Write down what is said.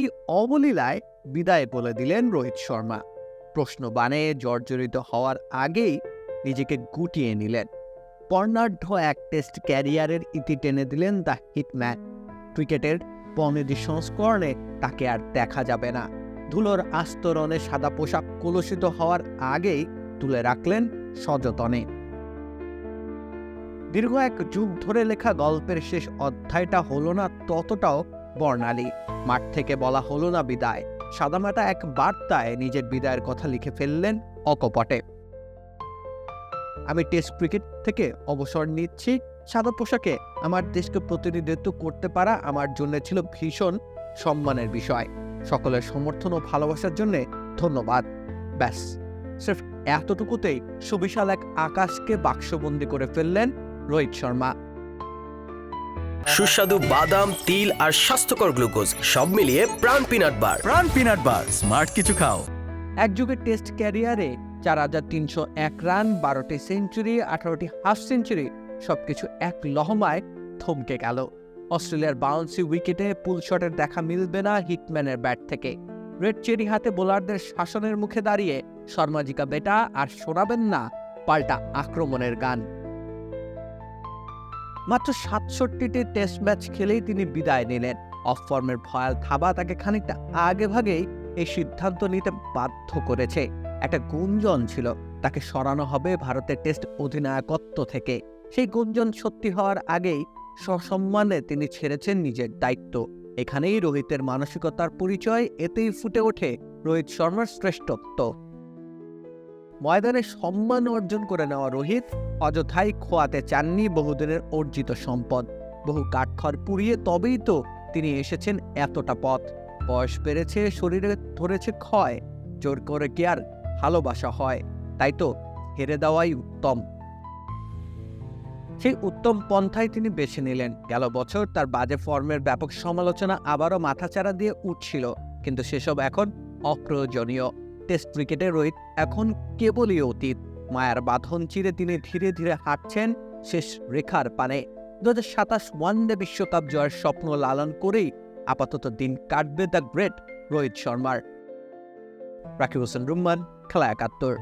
একই অবলীলায় বিদায় বলে দিলেন রোহিত শর্মা। প্রশ্ন বানে জর্জরিত হওয়ার আগেই নিজেকে গুটিয়ে নিলেন। বর্ণাঢ্য এক টেস্ট ক্যারিয়ারের ইতি টেনে দিলেন দ্য হিটম্যান। ক্রিকেটের পনেরো সংস্করণে তাকে আর দেখা যাবে না। ধুলোর আস্তরণে সাদা পোশাক কলুষিত হওয়ার আগেই তুলে রাখলেন সযতনে। দীর্ঘ এক যুগ ধরে লেখা গল্পের শেষ অধ্যায়টা হলো না ততটাও বর্ণালী মাঠ থেকে বলা হলো না বিদায়। সাদামাটা এক বার্তায় নিজের বিদায়ের কথা লিখে ফেললেন অকপটে। আমি টেস্ট ক্রিকেট থেকে অবসর নিচ্ছি। সাদা পোশাকে আমার দেশকে প্রতিনিধিত্ব করতে পারা আমার জন্য ছিল ভীষণ সম্মানের বিষয়। সকলের সমর্থন ও ভালোবাসার জন্য ধন্যবাদ। ব্যাস। সির্ফ এতটুকুতেই সুবিশাল এক আকাশকে বাক্সবন্দি করে ফেললেন রোহিত শর্মা। সুস্বাদু বাদাম তিল আর স্বাস্থ্যকর গ্লুকোজ সব মিলিয়ে প্রাণ পিনাট বার। প্রাণ পিনাট বার স্মার্ট কিছু খাও। এক যুগের টেস্ট ক্যারিয়ারে চার হাজার তিনশো এক রান বারোটি সেঞ্চুরি আঠারোটি হাফ সেঞ্চুরি সবকিছু এক লহমায় থমকে গেল। অস্ট্রেলিয়ার বাউন্সি উইকেটে পুল শটের দেখা মিলবে না হিটম্যানের ব্যাট থেকে। রেড চেরি হাতে বোলারদের শাসনের মুখে দাঁড়িয়ে শর্মাজিকা বেটা আর শোনাবেন না পাল্টা আক্রমণের গান। মাত্র সাতষট্টিটি টেস্ট ম্যাচ খেলেই তিনি বিদায় নিলেন। অফ ফর্মের ভয়াল থাবা তাকে খানিকটা আগে ভাগেই এই সিদ্ধান্ত নিতে বাধ্য করেছে। একটা গুঞ্জন ছিল, তাকে সরানো হবে ভারতের টেস্ট অধিনায়কত্ব থেকে। সেই গুঞ্জন সত্যি হওয়ার আগেই সসম্মানে তিনি ছেড়েছেন নিজের দায়িত্ব। এখানেই রোহিতের মানসিকতার পরিচয় এতেই ফুটে ওঠে রোহিত শর্মার শ্রেষ্ঠত্ব। ময়দানে সম্মান অর্জন করে নেওয়া রোহিত অযথাই খোয়াতে চাননি বহুদিনের অর্জিত সম্পদ। বহু কাঠখড় পুড়িয়ে তবেই তো তিনি এসেছেন এতটা পথ। বয়স বেড়েছে, শরীরে ধরেছে ক্ষয়, জোর করে কি আর ভালোবাসা হয়, তাই তো হেরে দেওয়াই উত্তম। সেই উত্তম পন্থাই তিনি বেছে নিলেন। গেল বছর তার বাজে ফর্মের ব্যাপক সমালোচনা আবারও মাথাচাড়া দিয়ে উঠছিল, কিন্তু সেসব এখন অপ্রয়োজনীয়। টেস্ট ক্রিকেটে রোহিত এখন কেবলই অতীত। মায়ার বাঁধন চিরে তিনি ধীরে ধীরে হাঁটছেন শেষ রেখার পানে। দু হাজার সাতাশ ওয়ানডে বিশ্বকাপ জয়ের স্বপ্ন লালন করেই আপাতত দিন কাটবে দ্য গ্রেট রোহিত শর্মার। রাকিব হোসেন, রুম্মান, খেলা একাত্তর।